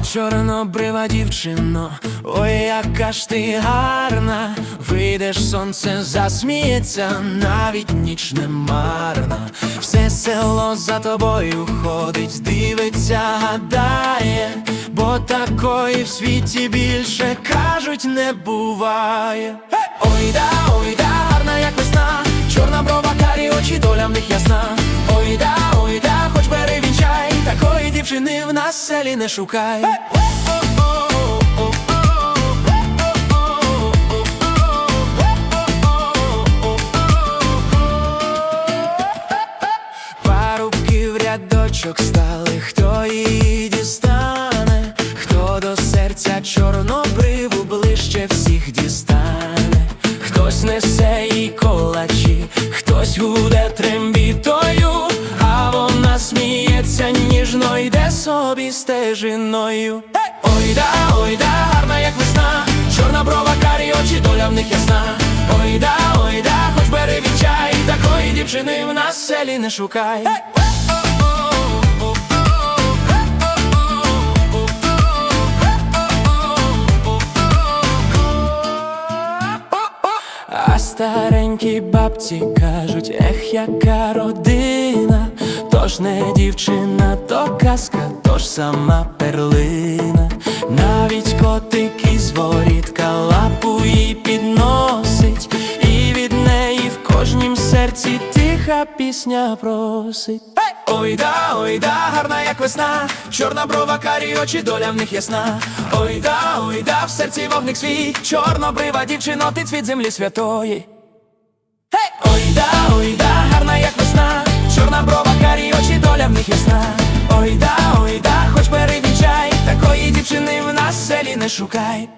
чорнобрива дівчино, ой, яка ж ти гарна, вийдеш, сонце засміється, навіть ніч не марна. Все село за тобою ходить, дивиться, гадає, бо такої в світі більше кажуть не буває. Ой да, ой да, гарна, як весна, чорна брова, карі очі, доля в них ясна. Дівчини в нас селі не шукай. Парубки в рядочок стали, хто її дістане, хто до серця чорнобриву ближче всіх дістане, хтось несе їй колачі, хтось гуде вона сміється ніжно йде собі стежиною. Ой да, ой да, гарна, як весна, чорна брова, карі очі, доля в них ясна. Ой да, ой да, хоч бери від чай, такої дівчини в нас селі не шукай. А старенькі бабці кажуть, ех, яка родина, тож не дівчина, то казка, тож сама перлина. Навіть котик із ворітка лапу їй підносить, і від неї в кожнім серці тиха пісня просить. Ой да, ой да, гарна як весна, чорна брова, карі очі, доля в них ясна. Ой да, ой да, в серці вогник свій, чорнобрива дівчино, ти цвіт землі святої. Селі не шукай.